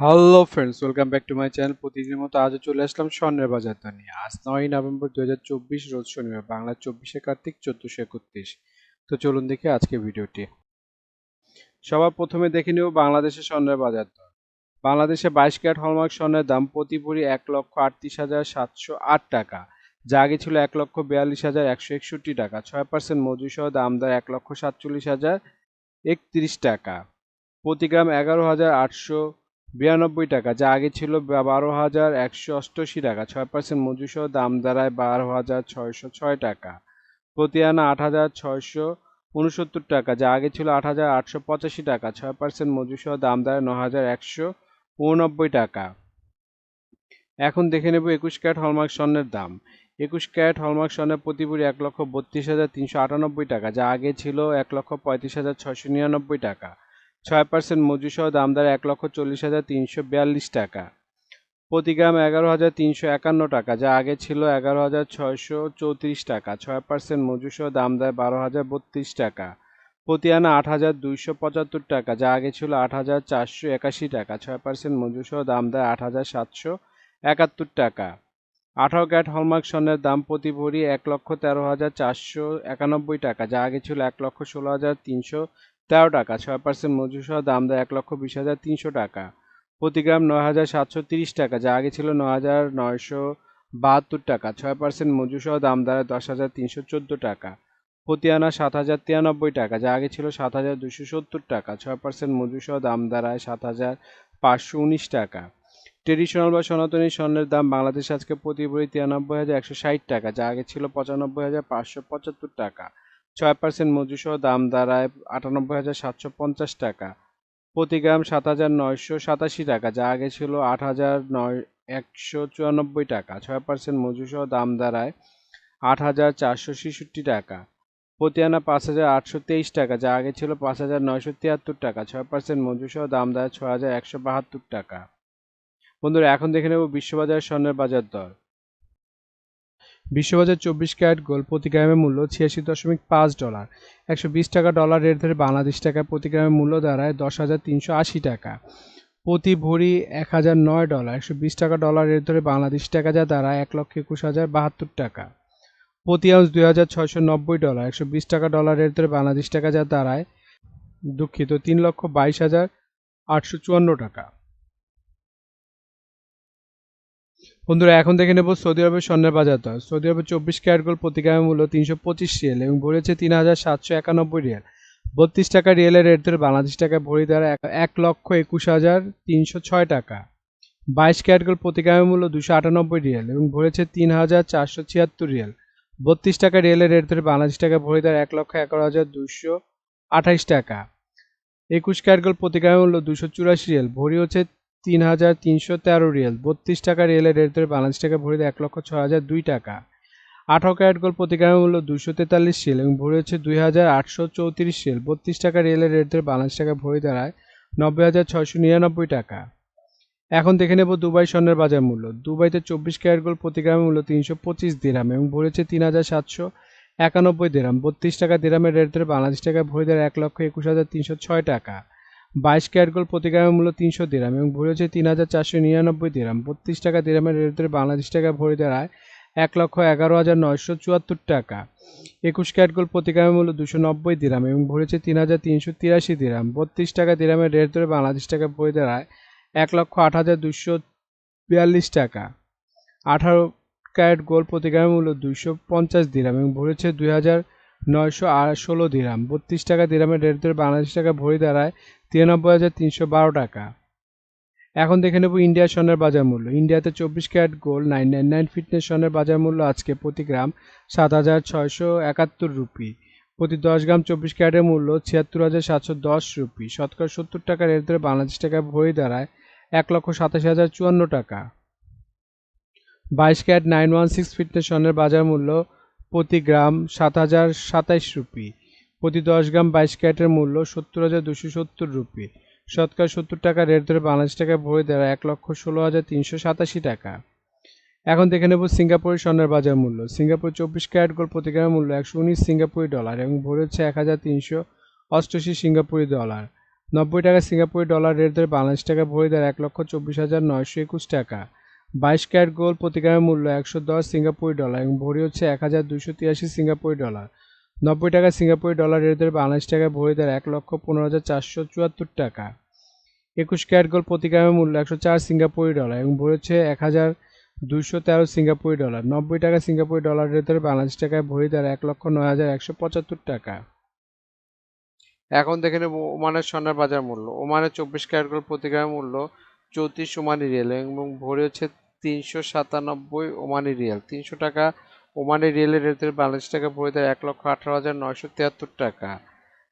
Hello friends welcome back to my channel প্রতিদিনের মতো আজও চলে আসলাম স্বর্ণের বাজার দর নিয়ে। আজ নয় নভেম্বর দু হাজার চব্বিশ, রোজ শনিবার, বাংলা চব্বিশে কার্তিক, চোদ্দশো একত্রিশ। তো চলুন দেখি আজকে ভিডিওটি। সবার প্রথমে দেখে নেব বাংলাদেশের স্বর্ণের বাজার দর। বাংলাদেশে বাইশ ক্যারেট হলমার্ক স্বর্ণের দাম প্রতি ভরি এক লক্ষ আটত্রিশ হাজার সাতশো আট টাকা। যা আগে ছিল এক লক্ষ বিয়াল্লিশ হাজার একশো একষট্টি টাকা। ছয় পার্সেন্ট মজুরি সহ দাম এক লক্ষ সাতচল্লিশ হাজার একত্রিশ টাকা। প্রতি গ্রাম এগারো হাজার আটশো বিরানব্বই টাকা, যা আগে ছিল বারো হাজার একশো অষ্টআশি টাকা, ছয় পার্সেন্ট মজুরি সহ দাম দাঁড়ায় বারো হাজার ছয়শো ছয় টাকা। প্রতি আনা আট হাজার ছয়শো উনসত্তর টাকা, যা আগে ছিল আট হাজার আটশো পঁচাশি টাকা, ছয় পার্সেন্ট মজুরি সহ দাম দাঁড়ায় ন হাজার একশো উননব্বই টাকা। এখন দেখে নেব একুশ ক্যারেট হলমার্ক স্বর্ণের দাম। একুশ ক্যারেট হলমার্ক স্বর্ণের প্রতি ভরি এক লক্ষ বত্রিশ হাজার তিনশো আটানব্বই টাকা, যা আগে ছিল এক লক্ষ পঁয়ত্রিশ হাজার ছয়শো নিরানব্বই টাকা। ছয় পার্সেন্ট মজুরি সহ দামদার এক লক্ষ চল্লিশ হাজার তিনশো বিয়াল্লিশ টাকা। প্রতি গ্রাম এগারো হাজার তিনশো একান্ন টাকা, যা আগে ছিল এগারো হাজার ছয়শো চৌত্রিশ টাকা। ছয় পার্সেন্ট মজুরি সহ দেয় বারো হাজার বত্রিশ টাকা। প্রতি আনা আট হাজার দুইশো পঁচাত্তর টাকা, যা আগে ছিল আট হাজার চারশো একাশি টাকা। ছয় পার্সেন্ট মজুরি সহ দেয় আট হাজার সাতশো একাত্তর টাকা। আঠারো ক্যারেট হলমার্ক স্বর্ণের দাম প্রতি ভরি এক লক্ষ তেরো হাজার চারশো একানব্বই টাকা, যা আগে ছিল এক লক্ষ ষোলো হাজার তিনশো তেরো টাকা। ছয় পার্সেন্ট মজুরি সহ দাম দেয় এক লক্ষ বিশ হাজার তিনশো টাকা। প্রতি গ্রাম নয় হাজার সাতশো তিরিশ টাকা, যা আগে ছিল নয় হাজার নয়শো বাহাত্তর টাকা। ছয় পার্সেন্ট মজুরি সহ দাম দাঁড়ায় দশ হাজার তিনশো চোদ্দ টাকা। প্রতি আনা সাত হাজার তিরানব্বই টাকা, যা আগে ছিল সাত হাজার দুশো সত্তর টাকা। ছয় পার্সেন্ট মজুরি সহ দাম দাঁড়ায় সাত হাজার পাঁচশো উনিশ টাকা। ট্রেডিশনাল বা সনাতনী স্বর্ণের দাম বাংলাদেশে আজকে প্রতি ভরি তিরানব্বই হাজার একশো ষাট টাকা, যা আগে ছিল পঁচানব্বই হাজার পাঁচশো পঁচাত্তর টাকা। ছয় পার্সেন্ট মজুরি সহ দাম দাঁড়ায় আটানব্বই হাজার সাতশো পঞ্চাশ টাকা। প্রতি গ্রাম সাত হাজার নয়শো সাতাশি টাকা, যা আগে ছিল আট হাজার নয় একশো চুরানব্বই টাকা। ছয় পার্সেন্ট মজুরি সহ দাম দাঁড়ায় আট হাজার চারশো ছেষট্টি টাকা। প্রতি আনা পাঁচ হাজার আটশো তেইশ টাকা, যা আগে ছিল পাঁচ হাজার নয়শো তিয়াত্তর টাকা। ছয় পার্সেন্ট মজুরি সহ দাম দাঁড়ায় ছয় হাজার একশো বাহাত্তর টাকা। বন্ধুরা, এখন দেখে নেব বিশ্ববাজার স্বর্ণের বাজার দর। বিশ্ববাজার চব্বিশ ক্যারেট গোল্ড প্রতি গ্রামের মূল্য ছিয়াশি দশমিক পাঁচ ডলার। একশো বিশ টাকা ডলার রেট ধরে বাংলাদেশ টাকায় প্রতি গ্রামের মূল্য দাঁড়ায় দশ হাজার তিনশো আশি টাকা। প্রতি ভরি এক হাজার নয় ডলার। একশো বিশ টাকা ডলার রেট ধরে বাংলাদেশ টাকা যা দাঁড়ায় এক লক্ষ একুশ হাজার বাহাত্তর টাকা। প্রতি আউন্স দুই হাজার ছয়শো নব্বই ডলার। একশো বিশ টাকা ডলার রেট ধরে বাংলাদেশ টাকা যা দাঁড়ায় দুঃখিত, তিন লক্ষ বাইশ হাজার আটশো চুয়ান্ন টাকা। বন্ধুরা, এখন দেখে নেব সৌদি আরবের স্বর্ণের বাজার দর। সৌদি আরবের চব্বিশ ক্যারেট গোল্ড মূল্য তিনশো পঁচিশ রিয়েল এবং ভরেছে তিন হাজার সাতশো একানব্বই রিয়েল। বত্রিশ টাকা রিয়েলের রেট ধরে বাংলাদেশ টাকায় ভরি দ্বারা এক লক্ষ একুশ হাজার তিনশো ছয় টাকা। বাইশ ক্যারেট গোল্ড মূল্য দুশো আটানব্বই রিয়েল এবং ভরেছে তিন হাজার চারশো ছিয়াত্তর রিয়েল। বত্রিশ টাকা রিয়েলের রেট ধরে বাংলাদেশ টাকায় ভরি দ্বারা এক লক্ষ এগারো হাজার দুশো আঠাইশ টাকা। একুশ ক্যারেট গোল্ড মূল্য দুশো চুরাশি রিয়েল, ভরি হচ্ছে তিন হাজার তিনশো তেরো রিয়েল, বত্রিশ টাকা রিয়েলের রেট ধরে বাংলাদেশ টাকা ভরে এক লক্ষ ছ হাজার দুই টাকা। আঠারো ক্যারেট গোল্ড প্রতি গ্রামের মূল্য দুশো তেতাল্লিশ রিয়েল এবং ভরে হচ্ছে দুই হাজার আটশো চৌত্রিশ রিয়েল, বত্রিশ টাকা রিয়েলের রেট ধরে বাংলাদেশ টাকা ভরে দাঁড়ায় নব্বই হাজার ছয়শো নিরানব্বই টাকা। এখন দেখে নেব দুবাই স্বর্ণের বাজার মূল্য। দুবাইতে চব্বিশ ক্যারেট গোল্ড প্রতি গ্রামের মূল্য তিনশো পঁচিশ দিরাম এবং ভরেছে তিন হাজার সাতশো একানব্বই দিরাম, বত্রিশ টাকা দিরামের রেট ধরে বাংলাদেশ টাকা ভরে দাঁড়ায় এক লক্ষ একুশ হাজার তিনশো ছয় টাকা। বাইশ ক্যারেট গোল্ড প্রতি গ্রামের মূল্য তিনশো দিরাম এবং ভরি হচ্ছে তিন হাজার চারশো নিরানব্বই দিরাম। বত্রিশ টাকা দিরামের রেট বাংলাদেশ টাকা ভরি দাঁড়ায় এক লক্ষ এগারো হাজার নয়শো চুয়াত্তর টাকা। একুশ ক্যারেট গোল্ড প্রতি গ্রামের মূল্য দুশো নব্বই দিরাম এবং ভরি হচ্ছে তিন হাজার তিনশো তিরাশি দিরাম। বত্রিশ টাকা দিরামের রেট ধরে বাংলাদেশ টাকা ভরি দাঁড়ায় এক লক্ষ আট হাজার দুশো বিয়াল্লিশ টাকা। আঠারো ক্যারেট গোল্ড প্রতি গ্রামের মূল্য দুশো পঞ্চাশ দিরাম এবং ভরি হচ্ছে দুই হাজার নয়শো ষোলো দিরাম। বত্রিশ টাকা দিরামের রেট ধরে বাংলাদেশ টাকা ভরি দাঁড়ায় তিরানব্বই হাজার তিনশো বারো টাকা। এখন দেখে নেব ইন্ডিয়া স্বর্ণের বাজার মূল্য। ইন্ডিয়াতে চব্বিশ carat gold, nine nine nine fitness স্বর্ণের বাজার মূল্য আজকে প্রতি গ্রাম সাত হাজার ছয়শো একাত্তর রুপি। প্রতি দশ গ্রাম চব্বিশ ক্যারেটের মূল্য ছিয়াত্তর হাজার সাতশো দশ রুপি। শতকরা সত্তর টাকা রেট ধরে বাংলাদেশ টাকা ভরি দাঁড়ায় এক লক্ষ সাতাশি হাজার চুয়ান্ন টাকা। বাইশ carat, nine one six fitness স্বর্ণের বাজার মূল্য প্রতি গ্রাম সাত হাজার সাতাইশ রুপি। প্রতি দশ গ্রাম বাইশ ক্যারেটের মূল্য সত্তর হাজার দুশো সত্তর রুপি। শতকরা সত্তর টাকা রেট ধরে বাংলাদেশ টাকায় ভরে দেওয়া এক লক্ষ ষোলো হাজার তিনশো সাতাশি টাকা। এখন দেখে নেব সিঙ্গাপুরের স্বর্ণের বাজার মূল্য। সিঙ্গাপুর চব্বিশ ক্যারেট গোল্ড প্রতি গ্রামের মূল্য একশো উনিশ সিঙ্গাপুরি ডলার এবং ভরে হচ্ছে এক হাজার তিনশো অষ্টআশি সিঙ্গাপুরি ডলার। নব্বই টাকা সিঙ্গাপুরি ডলার রেট ধরে বাংলাদেশ টাকা ভরি দেয় এক লক্ষ চব্বিশ হাজার নয়শো একুশ টাকা। বাইশ ক্যারেট গোল্ড প্রতি গ্রামের মূল্য একশো দশ সিঙ্গাপুরি ডলার এবং ভরি হচ্ছে এক হাজার দুশো তিরাশি সিঙ্গাপুরি ডলার। নব্বই টাকা সিঙ্গাপুরি ডলার রেট ধরে বাংলাদেশ টাকা ভরি দেয় এক লক্ষ পনেরো হাজার চারশো চুয়াত্তর টাকা। একুশ ক্যারেট গোল্ড প্রতি গ্রামের মূল্য একশো চার সিঙ্গাপুরি ডলার এবং ভরি হচ্ছে এক হাজার দুশো তেরো সিঙ্গাপুরি ডলার। নব্বই টাকা সিঙ্গাপুরি ডলার রেট ধরে বাংলাদেশ টাকায় ভরি দেয় এক লক্ষ নয় হাজার একশো পঁচাত্তর টাকা। এখন দেখে নেব ওমানের স্বর্ণের বাজার মূল্য। ওমানের চব্বিশ ক্যারেট গোল্ড প্রতি গ্রামের মূল্য চৌত্রিশ ওমানি রিয়েল এবং ভরি হচ্ছে তিনশো সাতানব্বই ওমানি রিয়েল। তিনশো টাকা ওমানি রিয়েলের রেটের বাংলাদেশ টাকা ভরি দেয় এক লক্ষ আঠারো হাজার নয়শো তিয়াত্তর টাকা।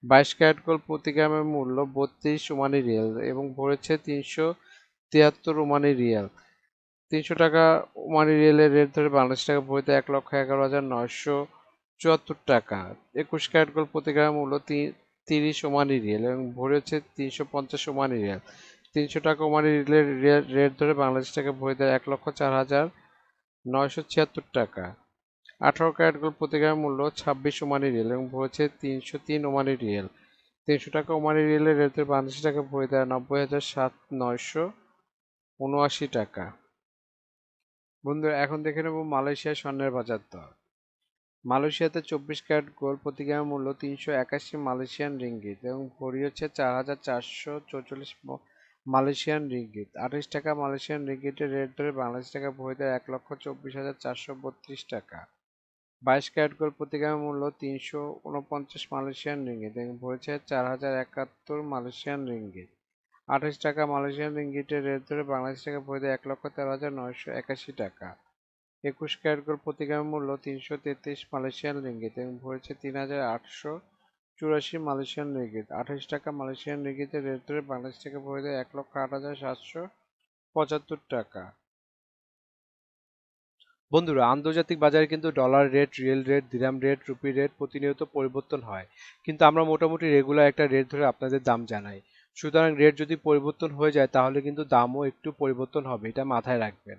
বাইশ ক্যারেট গোল্ড প্রতি গ্রামের মূল্য বত্রিশ ওমানি রিয়েল এবং ভরেছে তিনশো তিয়াত্তর ওমানি রিয়েল। তিনশো টাকা ওমানি রিয়েলের রেট ধরে বাংলাদেশ টাকা দেয় এক লক্ষ এগারো হাজার নয়শো চুয়াত্তর টাকা। একুশ ক্যারেট গোল্ড প্রতি গ্রামের মূল্য তিরিশ ওমানি রিয়েল এবং ভরেছে তিনশো পঞ্চাশ ওমানি রিয়েল। তিনশো টাকা ওমানি রিয়েলের রেট ধরে বাংলাদেশ টাকা ভরে দেয় এক লক্ষ চার হাজার নয়শো ছিয়াত্তর টাকা। আঠারো ক্যারেট গোল্ড প্রতি গ্রামের মূল্য ছাব্বিশ ওমানি রিয়েল এবং ভরেছে তিনশো তিন ওমানি রিয়েল। তিনশো টাকা ওমানি রিয়েলের রেট ধরে বাংলাদেশ টাকা ভরে দেয় নব্বই হাজার সাত নয়শো উনআশি টাকা। বন্ধুরা এখন দেখে নেব মালয়েশিয়ার স্বর্ণের বাজার দর। মালয়েশিয়াতে চব্বিশ ক্যারেট গোল্ড প্রতি গ্রামের মূল্য তিনশো একাশি মালয়েশিয়ান রিঙ্গিত এবং ভরি হচ্ছে চার হাজার চারশো চৌচল্লিশ মালয়েশিয়ান রিঙ্গিত। আঠাশ টাকা মালয়েশিয়ান রিঙ্গিতের রেট ধরে বাংলাদেশ টাকা দেয় এক লক্ষ চব্বিশ হাজার চারশো বত্রিশ টাকা। বাইশ ক্যারেট গোল্ড প্রতি গ্রামের মূল্য তিনশো উনপঞ্চাশ মালয়েশিয়ান রিঙ্গিত এবং ভরেছে চার হাজার একাত্তর মালয়েশিয়ান রিঙ্গিত। আঠাশ টাকা মালয়েশিয়ান রিঙ্গিতের রেট ধরে বাংলাদেশ টাকা দেয় এক লক্ষ তেরো হাজার নয়শো একাশি টাকা। একুশ ক্যারেট গোল্ড প্রতি গ্রামের মূল্য তিনশো তেত্রিশ মালয়েশিয়ান রিঙ্গিত এবং ভরেছে তিন হাজার আটশো চুরাশি মালয়েশিয়ান রিঙ্গিত। আঠাশ টাকা মালয়েশিয়ান রিঙ্গিতের রেট ধরে বাংলাদেশ টাকা ভরে যায় এক লক্ষ আট হাজার সাতশো পঁচাত্তর টাকা। বন্ধুরা, আন্তর্জাতিক বাজারে কিন্তু dollar rate riyal rate dirham rate rupee rate প্রতিনিয়ত পরিবর্তন হয়। কিন্তু আমরা মোটামুটি রেগুলার একটা রেট ধরে আপনাদের দাম জানাই। সুতরাং রেট যদি পরিবর্তন হয়ে যায়, তাহলে কিন্তু দামও একটু পরিবর্তন হবে, এটা মাথায় রাখবেন।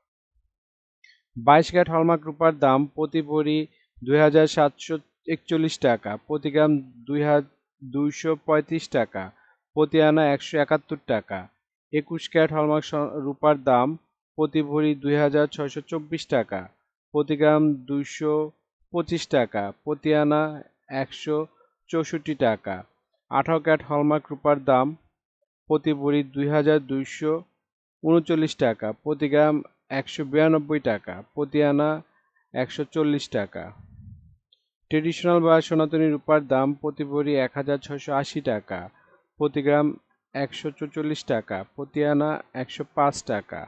বাইশ ক্যারেট হলমার্ক রূপার দাম প্রতি ভরি দুই হাজার সাতশো একচল্লিশ টাকা, প্রতি গ্রাম দুই দুইশো পঁয়ত্রিশ টাকা, প্রতি আনা একশো একাত্তর টাকা। একুশ ক্যারেট হলমার্ক রূপার দাম প্রতি ভরি দুই হাজার চব্বিশ টাকা, প্রতি গ্রাম দুইশো পঁচিশ টাকা, প্রতি আনা একশো চৌষট্টি টাকা। আঠারো ক্যারেট হলমার্ক রূপার দাম প্রতি ভরি দুই হাজার দুইশো উনচল্লিশ টাকা, প্রতি গ্রাম একশো বিরানব্বই টাকা প্রতি আনা একশো চল্লিশ টাকা। ট্রেডিশনাল বা সনাতনী রূপার দাম প্রতি ভরি এক হাজার ছয়শো আশি টাকা, প্রতি গ্রাম একশো চৌচল্লিশ টাকা প্রতি আনা একশো পাঁচ টাকা।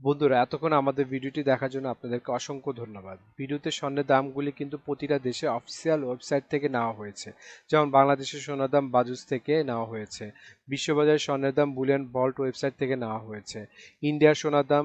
বন্ধুরা, এতক্ষণ আমাদের ভিডিওটি দেখার জন্য আপনাদেরকে অসংখ্য ধন্যবাদ। ভিডিওতে স্বর্ণের দামগুলি কিন্তু প্রতিটা দেশে অফিসিয়াল ওয়েবসাইট থেকে নেওয়া হয়েছে, যেমন বাংলাদেশের সোনার দাম বাজুস থেকে নেওয়া হয়েছে, বিশ্ববাজারের স্বর্ণের দাম বুলিয়ান বল্ট ওয়েবসাইট থেকে নেওয়া হয়েছে, ইন্ডিয়ার সোনার দাম